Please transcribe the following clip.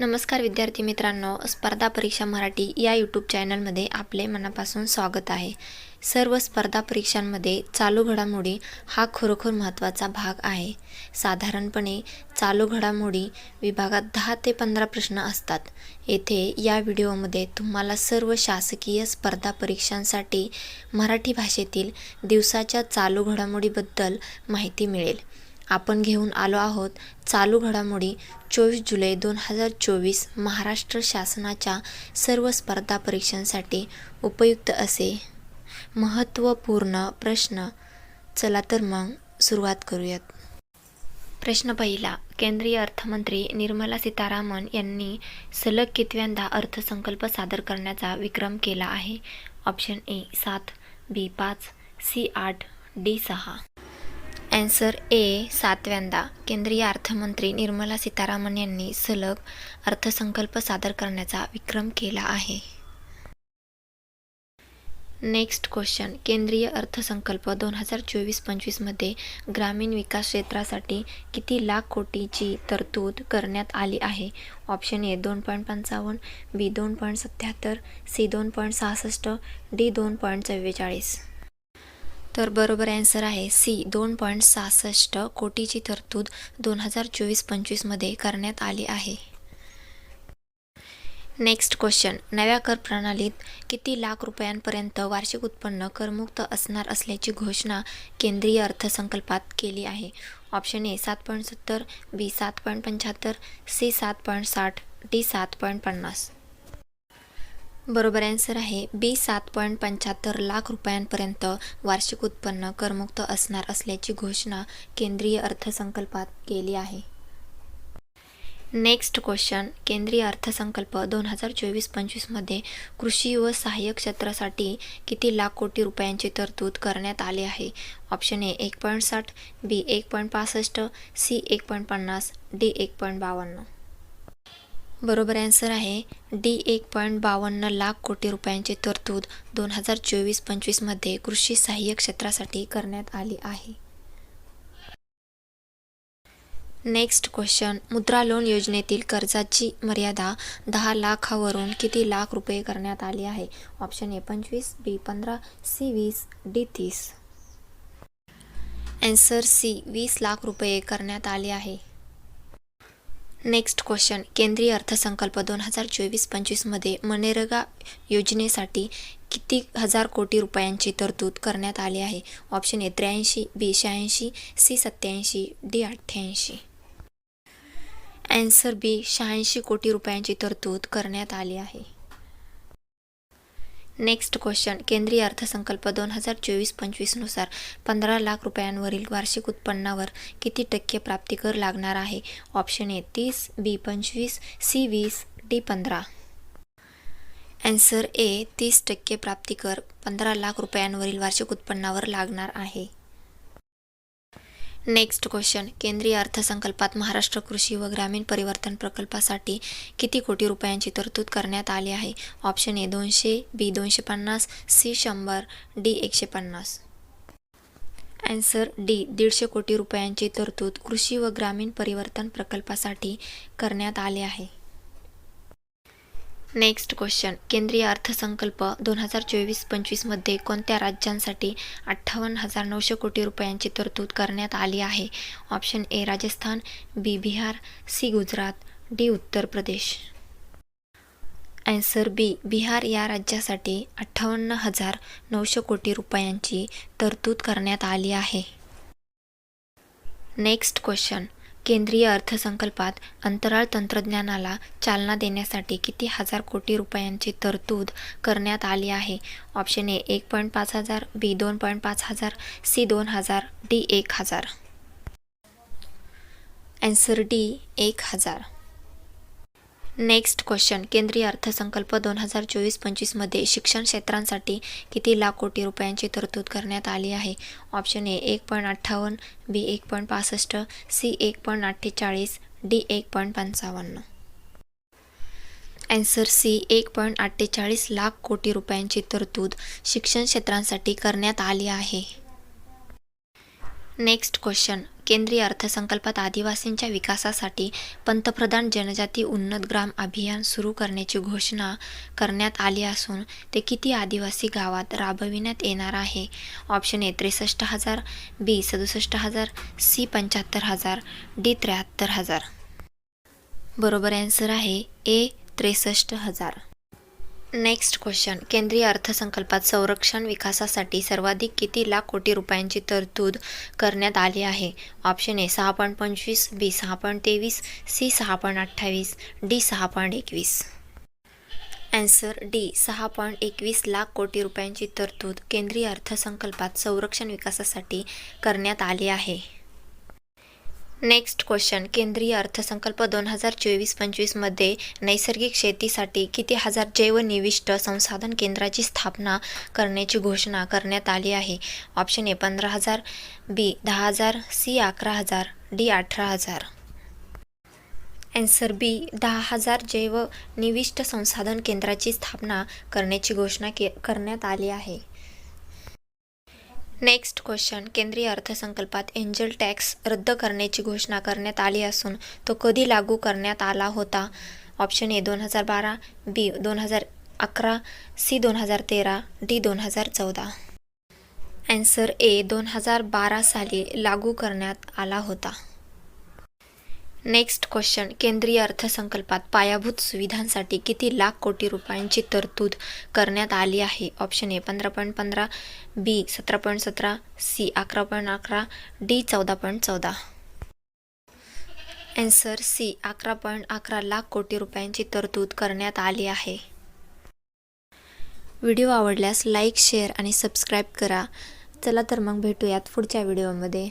नमस्कार विद्यार्थी मित्रांनो स्पर्धा परीक्षा मराठी या यूट्यूब चॅनलमध्ये आपले मनापासून स्वागत आहे. सर्व स्पर्धा परीक्षांमध्ये चालू घडामोडी हा खरोखर महत्त्वाचा भाग आहे. साधारणपणे चालू घडामोडी विभागात दहा ते पंधरा प्रश्न असतात. येथे या व्हिडिओमध्ये तुम्हाला सर्व शासकीय स्पर्धा परीक्षांसाठी मराठी भाषेतील दिवसाच्या चालू घडामोडीबद्दल माहिती मिळेल. आपण घेऊन आलो आहोत चालू घडामोडी चोवीस जुलै दोन हजार चोवीस महाराष्ट्र शासनाच्या सर्व स्पर्धा परीक्षांसाठी उपयुक्त असे महत्त्वपूर्ण प्रश्न. चला तर मग सुरुवात करूयात. प्रश्न पहिला केंद्रीय अर्थमंत्री निर्मला सीतारामन यांनी सलग कितव्यांदा अर्थसंकल्प सादर करण्याचा विक्रम केला आहे? ऑप्शन ए सात बी पाच सी आठ डी सहा. ॲन्सर ए सातव्यांदा. केंद्रीय अर्थमंत्री निर्मला सीतारामन यांनी सलग अर्थसंकल्प सादर करण्याचा विक्रम केला आहे. नेक्स्ट क्वेश्चन केंद्रीय अर्थसंकल्प दोन हजार चोवीस पंचवीसमध्ये ग्रामीण विकास क्षेत्रासाठी किती लाख कोटीची तरतूद करण्यात आली आहे? ऑप्शन ए दोन पॉईंट पंचावन्न बी दोन पॉईंट सत्याहत्तर सी दोन पॉईंट सहासष्ट डी दोन पॉईंट चव्वेचाळीस. तर बरोबर ॲन्सर आहे सी दोन पॉईंट सहासष्ट कोटीची तरतूद दोन हजार चोवीस पंचवीसमध्ये करण्यात आली आहे. नेक्स्ट क्वेश्चन नव्या कर प्रणालीत किती लाख रुपयांपर्यंत वार्षिक उत्पन्न करमुक्त असणार असल्याची घोषणा केंद्रीय अर्थसंकल्पात केली आहे. ऑप्शन ए सात पॉईंट सत्तर बी सात पॉईंट पंच्याहत्तर सी सात पॉईंट साठ डी सात पॉईंट पन्नास. बरोबर ॲन्सर आहे. बी सात पॉईंट पंच्याहत्तर लाख रुपयांपर्यंत वार्षिक उत्पन्न करमुक्त असणार असल्याची घोषणा केंद्रीय अर्थसंकल्पात केली आहे. नेक्स्ट क्वेश्चन केंद्रीय अर्थसंकल्प दोन हजार चोवीस पंचवीसमध्ये कृषी व सहाय्यक क्षेत्रासाठी किती लाख कोटी रुपयांची तरतूद करण्यात आली आहे? ऑप्शन ए एक पॉईंट साठ बी एक पॉईंट पासष्ट सी एक पॉईंट पन्नास डी एक पॉईंट बावन्न. बरोबर ॲन्सर आहे. डी एक पॉईंट बावन्न लाख कोटी रुपयांची तरतूद दोन हजार चोवीस पंचवीसमध्ये कृषी सहाय्य क्षेत्रासाठी करण्यात आली आहे. नेक्स्ट क्वेश्चन मुद्रा लोन योजनेतील कर्जाची मर्यादा दहा लाखावरून किती लाख रुपये करण्यात आली आहे? ऑप्शन ए पंचवीस बी पंधरा सी वीस डी तीस. ॲन्सर सी वीस लाख रुपये करण्यात आले आहे. Next question. केंद्रीय अर्थसंकल्प दोन हजार चोवीस पंचवीसमध्ये मनरेगा योजनेसाठी किती हजार कोटी रुपयांची तरतूद करण्यात आली आहे? ऑप्शन ए त्र्याऐंशी बी शहाऐंशी सी सत्याऐंशी डी अठ्ठ्याऐंशी. ॲन्सर बी शहाऐंशी कोटी रुपयांची तरतूद करण्यात आली आहे. नेक्स्ट क्वेश्चन केंद्रीय अर्थसंकल्प दोन हजार चोवीस पंचवीसनुसार पंधरा लाख रुपयांवरील वार्षिक उत्पन्नावर किती टक्के प्राप्तिकर लागणार आहे? ऑप्शन ए तीस बी पंचवीस सी वीस डी पंधरा. ॲन्सर ए तीस टक्के प्राप्तिकर पंधरा लाख रुपयांवरील वार्षिक उत्पन्नावर लागणार आहे. नेक्स्ट क्वेश्चन केंद्रीय अर्थसंकल्पात महाराष्ट्र कृषी व ग्रामीण परिवर्तन प्रकल्पासाठी किती कोटी रुपयांची तरतूद करण्यात आली आहे? ऑप्शन ए दोनशे बी दोनशे पन्नास सी शंभर डी एकशे पन्नास. ॲन्सर डी दीडशे कोटी रुपयांची तरतूद कृषी व ग्रामीण परिवर्तन प्रकल्पासाठी करण्यात आले आहे. नेक्स्ट क्वेश्चन केंद्रीय अर्थसंकल्प दोन हजार चोवीस पंचवीसमध्ये कोणत्या राज्यांसाठी अठ्ठावन्न हजार नऊशे कोटी रुपयांची तरतूद करण्यात आली आहे? Option A Rajasthan. B Bihar. C Gujarat. D Uttar Pradesh. Answer बी बिहार या राज्यासाठी अठ्ठावन्न हजार नऊशे कोटी रुपयांची तरतूद करण्यात आली आहे. नेक्स्ट क्वेश्चन केंद्रीय अर्थसंकल्पात अंतराळ तंत्रज्ञानाला चालना देण्यासाठी किती हजार कोटी रुपयांची तरतूद करण्यात आली आहे? ऑप्शन ए एक पॉईंट पाच हजार बी दोन पॉईंट पाच हजार सी दोन हजार डी एक हजार. ॲन्सर डी एक हजार. Next question. केंद्रीय अर्थसंकल्प दोन हजार चोवीस पंचवीसमध्ये शिक्षण क्षेत्रांसाठी किती लाख कोटी रुपयांची तरतूद करण्यात आली आहे? ऑप्शन ए एक पॉईंट अठ्ठावन्न बी एक पॉईंट पासष्ट सी एक पॉईंट अठ्ठेचाळीस डी एक पॉईंट पंचावन्न. ॲन्सर सी एक पॉईंट अठ्ठेचाळीस लाख कोटी रुपयांची तरतूद शिक्षण क्षेत्रांसाठी करण्यात आली आहे. नेक्स्ट क्वेश्चन केंद्रीय अर्थसंकल्पात आदिवासींच्या विकासासाठी पंतप्रधान जनजाती उन्नत ग्राम अभियान सुरू करण्याची घोषणा करण्यात आली असून ते किती आदिवासी गावात राबविण्यात येणार आहे? ऑप्शन ए त्रेसष्ट हजार बी सदुसष्ट हजार सी पंच्याहत्तर हजार डी त्र्याहत्तर हजार. बरोबर ॲन्सर आहे ए त्रेसष्ट हजार. नेक्स्ट क्वेश्चन केंद्रीय अर्थसंकल्पात संरक्षण विकासासाठी सर्वाधिक किती लाख कोटी रुपयांची तरतूद करण्यात आली आहे? ऑप्शन ए सहा पॉईंट पंचवीस बी सहा पॉईंट तेवीस सी सहा पॉईंट अठ्ठावीस डी सहा पॉईंट एकवीस. ॲन्सर डी सहा पॉईंट एकवीस लाख कोटी रुपयांची तरतूद केंद्रीय अर्थसंकल्पात संरक्षण विकासासाठी करण्यात आली आहे. नेक्स्ट क्वेश्चन केंद्रीय अर्थसंकल्प दोन हजार चोवीस पंचवीसमध्ये नैसर्गिक शेतीसाठी किती हजार जैवनिविष्ट संसाधन केंद्राची स्थापना करण्याची घोषणा करण्यात आली आहे? ऑप्शन ए पंधरा हजार. बी दहा हजार. सी अकरा हजार. डी अठरा हजार. ॲन्सर बी दहा हजार जैवनिविष्ट संसाधन केंद्राची स्थापना करण्याची घोषणा के करण्यात आली आहे. नेक्स्ट क्वेश्चन केंद्रीय अर्थसंकल्पात एंजल टॅक्स रद्द करण्याची घोषणा करण्यात आली असून तो कधी लागू करण्यात आला होता? ऑप्शन ए दोन हजार बारा. बी दोन हजार अकरा. सी दोन हजार तेरा. डी दोन हजार चौदा. ॲन्सर ए दोन हजार बारा साली लागू करण्यात आला होता. नेक्स्ट क्वेश्चन केंद्रीय अर्थसंकल्पात पायाभूत सुविधांसाठी किती लाख कोटी रुपयांची तरतूद करण्यात आली आहे? ऑप्शन ए पंधरा पॉईंट पंधरा बी सतरा पॉईंट सतरा सी अकरा पॉईंट अकरा डी चौदा पॉईंट चौदा. अँसर सी अकरा पॉईंट अकरा लाख कोटी रुपयांची तरतूद करण्यात आली आहे. व्हिडिओ आवडल्यास लाईक शेअर आणि सबस्क्राईब करा. चला तर मग भेटूयात पुढच्या व्हिडिओमध्ये